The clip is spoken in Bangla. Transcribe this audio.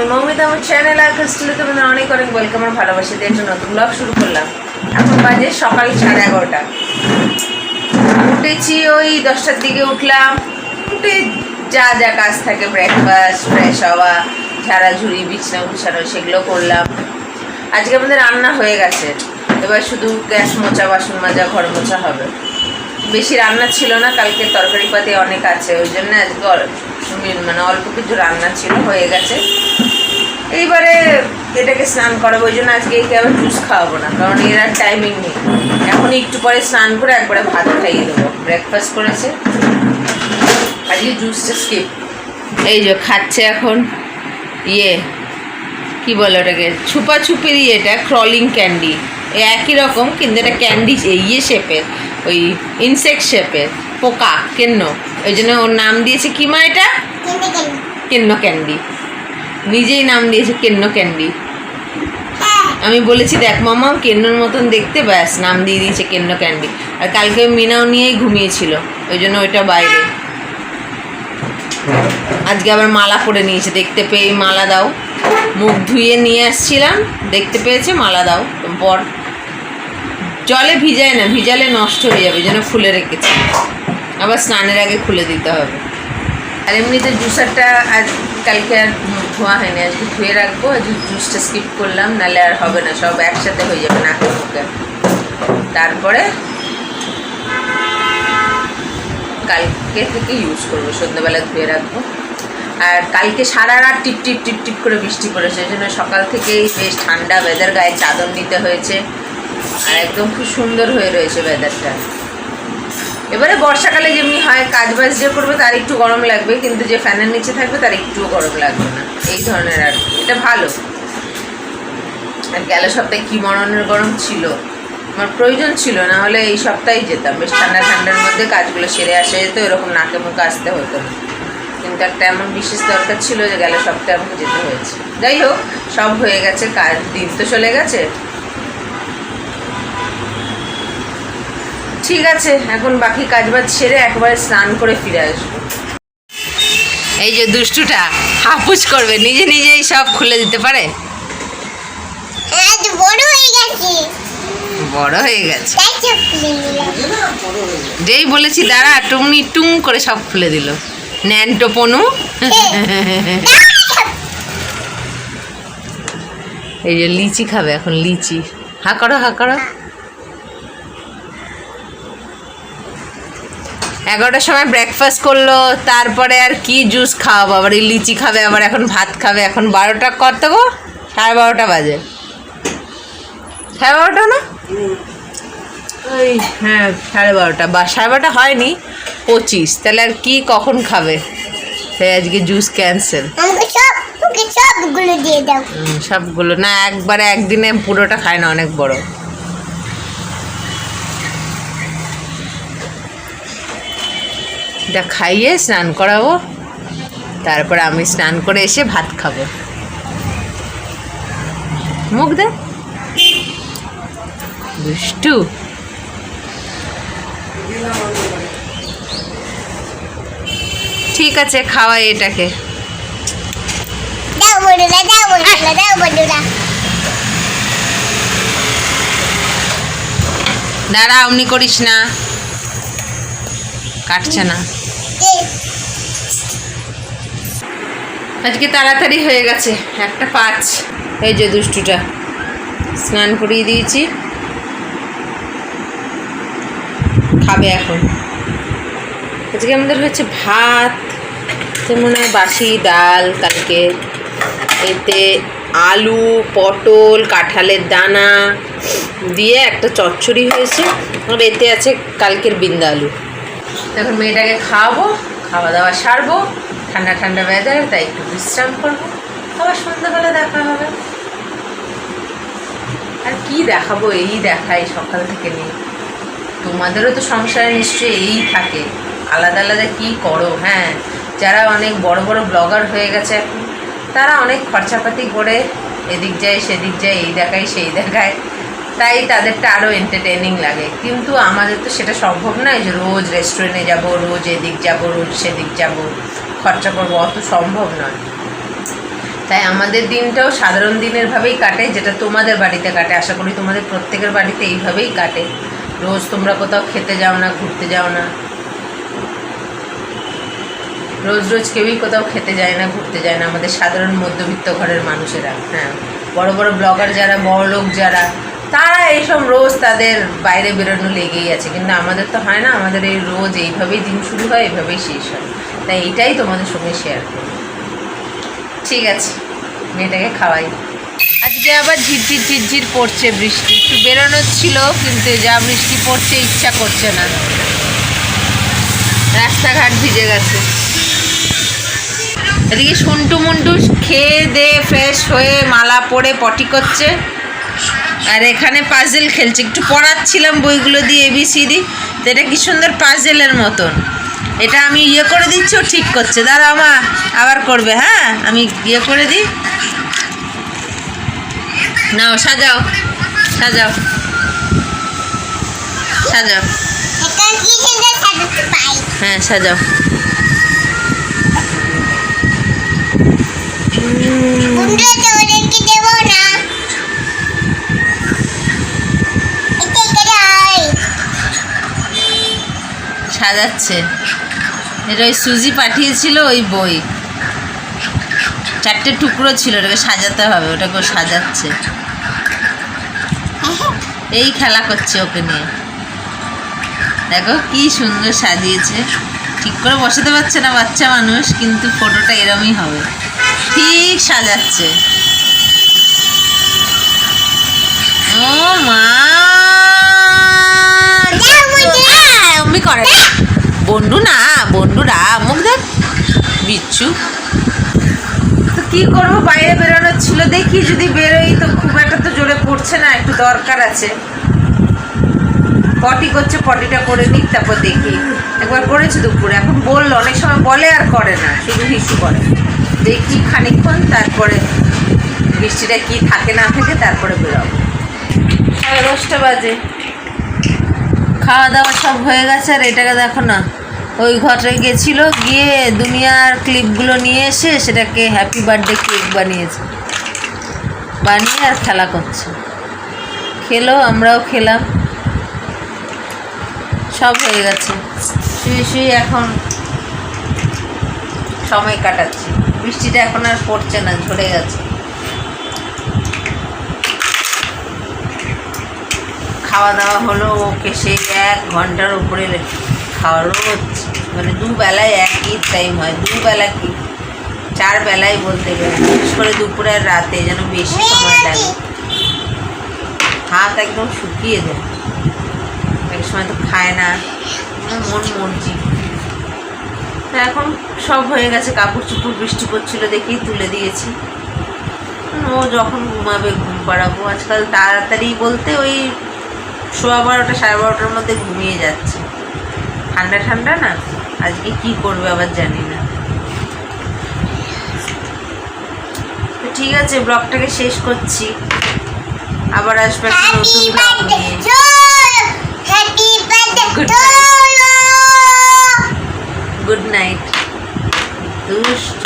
আমি আমার চ্যানেল অনেক অনেক দিয়ে নতুন শুরু করলাম। এখন বাজে সকাল সাড়ে এগারোটা। উঠেছি ওই দশটার দিকে উঠলাম। উঠে যা যা কাজ থাকে ফ্রেশ হওয়া, ঝাড়াঝুড়ি, বিছনা গুছানো, সেগুলো করলাম। আজকে আমাদের রান্না হয়ে গেছে। এবার শুধু গ্যাস মোচা বাসন মাজা, ঘর মোছা হবে। বেশি রান্না ছিল না, কালকে তরকারি পাতি অনেক আছে। ওই জন্য আজকে মানে অল্প কিছু রান্না ছিল, হয়ে গেছে। এইবারে এটাকে স্নান করাবো ওই জন্য আজকে একে আবার জুস খাওয়াবো না কারণ এর আর টাইমিং নেই। এখন একটু পরে স্নান করে একবারে ভাত খাইয়ে দেবো। ব্রেকফাস্ট করেছে। আজকে জুসটা স্কিপ এই যে খাচ্ছে এখন ইয়ে কি বলে ওটাকে? ছুপা ছুপির এটা ক্রলিং ক্যান্ডি একই রকম কিন্তু এটা ক্যান্ডি ইয়ে শেপের ওই ইনসেক্ট শেপের পোকা কেন্ন। ওই জন্য ওর নাম দিয়েছে কি মা এটা? কেন্ন ক্যান্ডি নিজেই নাম দিয়েছে কেন্ন ক্যান্ডি। আমি বলেছি, দেখ মামা, কেন্নর মতন দেখতে, ব্যাস, নাম দিয়ে দিয়েছে কেন্ন ক্যান্ডি। আর কালকে মিনাও নিয়েই ঘুমিয়েছিল, ওই জন্য ওইটা বাইরে। আজকে আবার মালা পরে নিয়েছে, দেখতে পেয়ে মালা দাও। মুখ ধুয়ে নিয়ে আসছিলাম, দেখতে পেয়েছে, মালা দাও, পর। জলে ভিজায় না, ভিজালে নষ্ট হয়ে যাবে, যেন খুলে রেখেছে। আবার স্নানের আগে খুলে দিতে হবে। আর এমনিতে জুসারটা আজ কালকে আর ধোয়া হয়নি, আজকে ধুয়ে রাখব, আজ জুসটা স্কিপ করলাম নাহলে আর হবে না, সব একসাথে হয়ে যাবে নাকে মুখে। তারপরে কালকে থেকে ইউজ করব, সন্ধ্যাবেলা ধুয়ে রাখব। আর কালকে সারা রাত টিপ টিপ টিপ টিপ করে বৃষ্টি পড়েছে ওই জন্য সকাল থেকেই বেশ ঠান্ডা ওয়েদার গায়ে চাদর নিতে হয়েছে। আর একদম খুব সুন্দর হয়ে রয়েছে ওয়েদারটা এবারে বর্ষাকালে যেমনি হয় কাজ বাজ যে করবে তার একটু গরম লাগবে, কিন্তু যে ফ্যানের নিচে থাকবে তার একটুও গরম লাগবে না। এই ধরনের আর। এটা ভালো। আর গেল সপ্তাহে কি মরণের গরম ছিল? আমার প্রয়োজন ছিল, না হলে এই সপ্তাহেই যেতাম। বেশ ঠান্ডা ঠান্ডার মধ্যে কাজগুলো সেরে আসা যেত এরকম নাকে মুখে আসতে হতো না। কিন্তু একটা এমন বিশেষ দরকার ছিল যে গেল সপ্তাহে আমাকে যেতে হয়েছে। যাই হোক, সব হয়ে গেছে, কাজ, দিন তো চলে গেছে। ঠিক আছে এখন বাকি কাজ বাজ সেরে একবারে স্নান করে ফিরে আসব। এই যে দুষ্টুটা হাপুস করবে নিজে নিজেই সব খুলে দিতে পারে? আজ বড় হয়ে গেছে। বড় হয়ে যেই বলেছি দাঁড়া টুমনি টুং করে সব খুলে দিল। ন্যান্টো পনু এই যে লিচি খাবে এখন লিচি। হা করো হা করো। এগারোটার সময় ব্রেকফাস্ট করল তারপরে আর কি জুস খাওয়াবো? আবার এই লিচি খাবে আবার এখন ভাত খাবে এখন বারোটা কত গো? সাড়ে বারোটা বাজে। সাড়ে বারোটা না? ওই হ্যাঁ সাড়ে বারোটা। বা সাড়ে বারোটা হয়নি পঁচিশ। তাহলে আর কি কখন খাবে? তাই আজকে জুস ক্যান্সেল সবগুলো। না একবারে একদিনে পুরোটা খায় না অনেক বড়। এটা খাইয়ে স্নান করাবো। তারপর আমি স্নান করে এসে ভাত খাব। মুখ দে। দুষ্টু। ঠিক আছে খাওয়াই এটাকে। দাঁড়া অমনি করিস না। কাটছে না। আজকে তাড়াতাড়ি হয়ে গেছে একটা পাঁচ। এই যে দুষ্টুটা স্নান করিয়ে দিয়েছি। খাবে এখন। আজকে আমাদের হচ্ছে ভাত মনে হয় বাসি ডাল কালকে এতে আলু পটল কাঁঠালের দানা দিয়ে একটা চচ্চড়ি হয়েছে। আর এতে আছে কালকের বিন্দা আলু এখন মেয়েটাকে খাওয়াবো খাওয়া দাওয়া সারবো, ঠান্ডা ঠান্ডা ওয়েদার তাই একটু বিশ্রাম করব। আবার সন্ধ্যাবেলা দেখা হবে। আর কি দেখাবো, এই দেখাই সকাল থেকে নিয়ে। তোমাদেরও তো সংসারে নিশ্চয়ই এই থাকে। আলাদা আলাদা কি করো হ্যাঁ? যারা অনেক বড় বড় ব্লগার হয়ে গেছে এখন, তারা অনেক খরচাপাতি করে এদিক যায়, সেদিক যায়, এই দেখায়, সেই দেখায়। তাই তাদেরটা আরও এন্টারটেনিং লাগে। কিন্তু আমাদের তো সেটা সম্ভব নয় যে রোজ রেস্টুরেন্টে যাব, রোজ এদিক যাব, রোজ সেদিক যাব, খরচা করব, অত সম্ভব নয়। তাই আমাদের দিনটাও সাধারণ দিনের ভাবেই কাটে, যেটা তোমাদের বাড়িতে কাটে। আশা করি তোমাদের প্রত্যেকের বাড়িতে এইভাবেই কাটে। রোজ তোমরা কোথাও খেতে যাও না, ঘুরতে যাও না। রোজ রোজ কেউই কোথাও খেতে যায় না, ঘুরতে যায় না। আমাদের সাধারণ মধ্যবিত্ত ঘরের মানুষেরা হ্যাঁ। বড় বড় ব্লগার যারা বড় লোক যারা তারা এইসব রোজ তাদের বাইরে বেরোনো লেগেই আছে, কিন্তু আমাদের তো হয় না, আমাদের এই রোজ এইভাবেই দিন শুরু হয়, এইভাবেই শেষ হয়। তাই এইটাই তোমাদের সঙ্গে শেয়ার করি ঠিক আছে, মেয়েটাকে খাওয়াই। আজকে আবার ঝিরঝির ঝিরঝির পড়ছে বৃষ্টি, একটু বেরোনোর ছিল, কিন্তু যা বৃষ্টি পড়ছে ইচ্ছা করছে না। রাস্তাঘাট ভিজে গেছে। এদিকে সন্টু মন্টু খেয়ে দে ফ্রেশ হয়ে মালা পরে পটি করছে। আর এখানে পাজেল খেলছে। একটু পড়াচ্ছিলাম বইগুলো দিয়ে এবিসিডি তো এটা কি সুন্দর পাজেলের মতন। এটা আমি ইয়ে করে দিচ্ছি, ও ঠিক করছে। দাঁড়া মা, আবার করবে হ্যাঁ? আমি ইয়ে করে দিই। নাও, সাজাও সাজাও। সাজাও। হ্যাঁ সাজাও তোদেরকে দেবো না এটা এখানে হয় সাজাচ্ছে এটা ওই সুজি পাঠিয়েছিল ওই বই। চারটে টুকরো ছিল, ওটাকে সাজাতে হবে ওটাকে সাজাচ্ছে। এই খেলা করছে ওকে নিয়ে। দেখো কি সুন্দর সাজিয়েছে। ঠিক করে বসাতে পারছে না বাচ্চা মানুষ, কিন্তু ফটোটা এরমই হবে। ঠিক সাজাচ্ছে ও মা দাও বন্ধু অম্মি করে না। বন্ডু না বন্ডুরা মুখ দেখ বিচ্ছু তো কি করব? বাইরে বেরোনোর ছিল। দেখি যদি বেরোই তো খুব একটা তো জোরে পড়ছে না, একটু দরকার আছে। পটি করছে, পটিটা করে নিক, তারপর দেখি। একবার করেছে দুপুরে। এখন বলল, অনেক সময় বলে আর করে না, শুধু হিসু করে দেখি খানিকক্ষণ, তারপরে বৃষ্টিটা কি থাকে না থাকে, তারপরে বেরোবো। সাড়ে দশটা বাজে। খাওয়া দাওয়া সব হয়ে গেছে, আর এটাকে দেখো না। ওই ঘরে গেছিল, গিয়ে দুনিয়ার ক্লিপগুলো নিয়ে এসে সেটাকে হ্যাপি বার্থডে কেক বানিয়েছে। বানিয়ে আর খেলা করছে। খেলো, আমরাও খেলাম। সব হয়ে গেছে। শুয়ে শুয়ে এখন সময় কাটাচ্ছি। বৃষ্টিটা এখন আর পড়ছে না, ঝরে গেছে। খাওয়া দাওয়া হলো, ওকে সেই এক ঘণ্টার উপরে খাওয়ারও হচ্ছে মানে দুবেলায় একই টাইম হয় দুবেলা কি? চার বেলায় বলতে গেলে বিশেষ করে দুপুরে আর রাতে যেন বেশি সময় লাগে। হাত একদম শুকিয়ে দেয় এক সময় তো খায় না মন মর্জি। তা এখন সব হয়ে গেছে কাপড় চুপড় বৃষ্টি পড়ছিল দেখেই তুলে দিয়েছি। ও যখন ঘুমাবে ঘুম পাড়াবো। আজকাল তাড়াতাড়ি বলতে ওই সোয়া বারোটা সাড়ে বারোটার মধ্যে ঘুমিয়ে যাচ্ছে। ঠান্ডা ঠান্ডা না? আজকে কি করবে আবার জানি না। তো ঠিক আছে ব্লগটাকে শেষ করছি। আবার আসবে একটা নতুন ব্লগ নিয়ে। গুড নাইট দুষ্ট